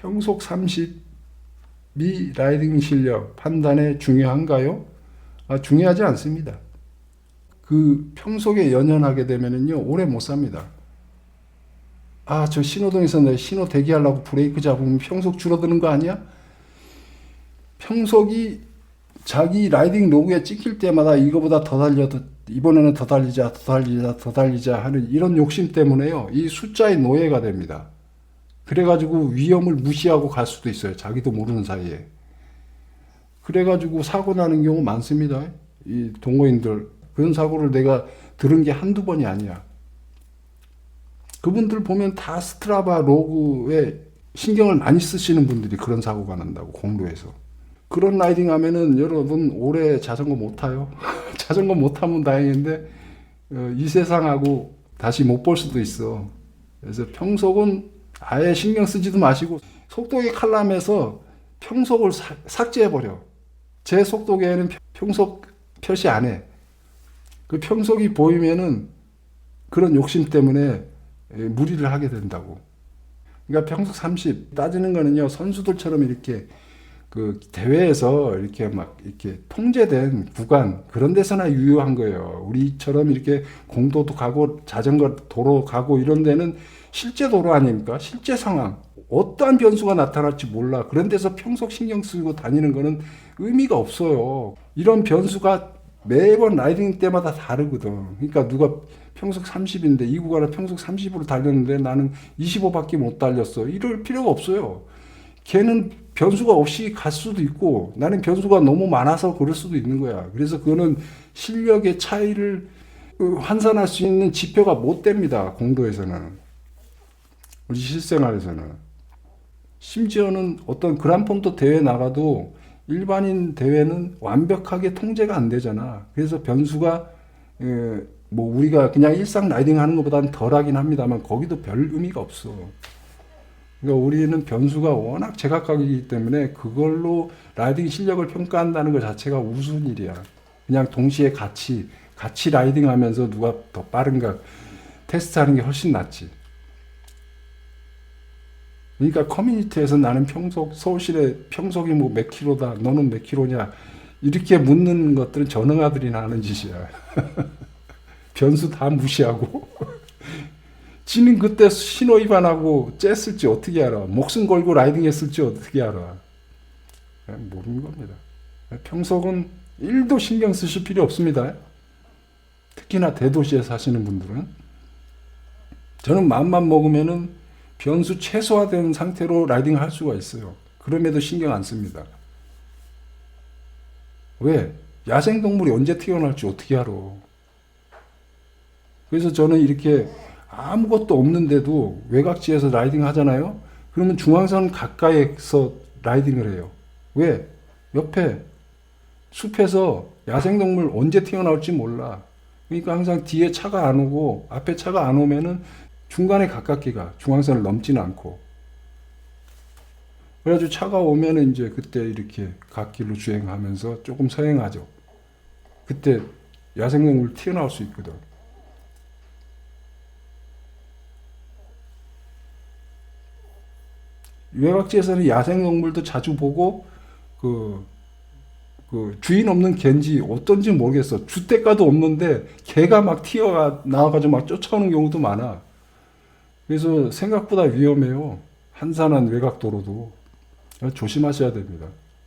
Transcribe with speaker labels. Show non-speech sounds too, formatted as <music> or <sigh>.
Speaker 1: 평속 30이 라이딩 실력 판단에 중요한가요? 아, 중요하지 않습니다. 그 평속에 연연하게 되면은요 오래 못 삽니다. 아 저 신호등에서 내 신호 대기하려고 브레이크 잡으면 평속 줄어드는 거 아니야? 평속이 자기 라이딩 로그에 찍힐 때마다 이거보다 더 달려도 이번에는 더 달리자 더 달리자 더 달리자 하는 이런 욕심 때문에요 이 숫자의 노예가 됩니다. 그래가지고 위험을 무시하고 갈 수도 있어요. 자기도 모르는 사이에. 그래가지고 사고 나는 경우 많습니다. 이 동호인들 그런 사고를 내가 들은 게 한두 번이 아니야. 그분들 보면 다 스트라바 로그에 신경을 많이 쓰시는 분들이 그런 사고가 난다고 공로에서. 그런 라이딩 하면은 여러분 오래 자전거 못 타요. <laughs> 자전거 못 타면 다행인데 어, 이 세상하고 다시 못 볼 수도 있어. 그래서 평속은 아예 신경 쓰지도 마시고 속도계 칼럼에서 평속을 사- 삭제해버려. 제 속도계에는 평- 평속 표시 안 해. 그 평속이 보이면은 그런 욕심 때문에 예, 무리를 하게 된다고. 그러니까 평속 30 따지는 거는요 선수들처럼 이렇게 그 대회에서 이렇게 막 이렇게 통제된 구간 그런 데서나 유효한 거예요. 우리처럼 이렇게 공도도 가고 자전거 도로 가고 이런 데는 실제 도로 아닙니까? 실제 상황. 어떠한 변수가 나타날지 몰라. 그런 데서 평속 신경 쓰고 다니는 거는 의미가 없어요. 이런 변수가 매번 라이딩 때마다 다르거든. 그러니까 누가 평속 30인데 이 구간을 평속 30으로 달렸는데 나는 25밖에 못 달렸어. 이럴 필요가 없어요. 걔는 변수가 없이 갈 수도 있고 나는 변수가 너무 많아서 그럴 수도 있는 거야. 그래서 그거는 실력의 차이를 어, 환산할 수 있는 지표가 못 됩니다. 공도에서는. 우리 실생활에서는. 심지어는 어떤 그란폰도 대회 나가도 일반인 대회는 완벽하게 통제가 안 되잖아. 그래서 변수가 에, 뭐 우리가 그냥 일상 라이딩 하는 것보다는 덜하긴 합니다만 거기도 별 의미가 없어. 그러니까 우리는 변수가 워낙 제각각이기 때문에 그걸로 라이딩 실력을 평가한다는 것 자체가 우스운 일이야. 그냥 동시에 같이 같이 라이딩 하면서 누가 더 빠른가 테스트하는 게 훨씬 낫지. 그러니까 커뮤니티에서 나는 평속 서울시내 평속이 뭐 몇 킬로다 너는 몇 킬로냐 이렇게 묻는 것들은 전능아들이나 하는 짓이야. <laughs> 변수 다 무시하고 지는 그때 신호 위반하고 쬐을지 어떻게 알아? 목숨 걸고 라이딩 했을지 어떻게 알아? 그냥 모르는 겁니다. 평속은 1도 신경 쓰실 필요 없습니다. 특히나 대도시에 사시는 분들은. 저는 마음만 먹으면은 변수 최소화된 상태로 라이딩을 할 수가 있어요. 그럼에도 신경 안 씁니다. 왜? 야생동물이 언제 태어날지 어떻게 알아? 그래서 저는 이렇게 아무것도 없는데도 외곽지에서 라이딩 하잖아요. 그러면 중앙선 가까이에서 라이딩을 해요. 왜? 옆에 숲에서 야생동물 언제 튀어나올지 몰라. 그러니까 항상 뒤에 차가 안 오고 앞에 차가 안 오면은 중간에 가깝게 가. 중앙선을 넘지는 않고. 그래가지고 차가 오면은 이제 그때 이렇게 갓길로 주행하면서 조금 서행하죠. 그때 야생동물 튀어나올 수 있거든. 외곽지에서는 야생동물도 자주 보고 그, 그 주인 없는 개인지 어떤지 모르겠어. 주택가도 없는데 개가 막 튀어가 나와가지고 막 쫓아오는 경우도 많아. 그래서 생각보다 위험해요. 한산한 외곽도로도 조심하셔야 됩니다.